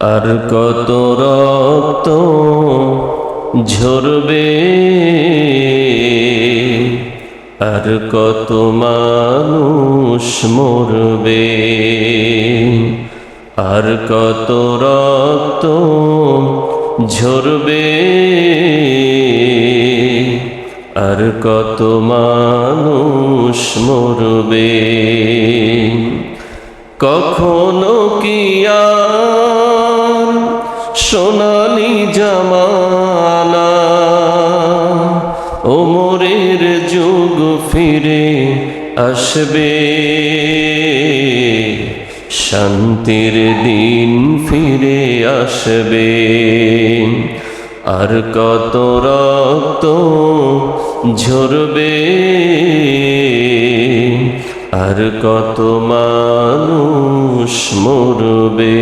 আর কত রক্ত ঝরবে? আর কত মানুষ মরবে? আর কত রক্ত ঝরবে? আর কত মানুষ মরবে? কখনো কি আর সোনালি জামানা ওমরের যুগ ফিরে আসবে। শান্তির দিন ফিরে আসবে। আর কত রক্ত ঝরবে, আর কত মানুষ মরবে।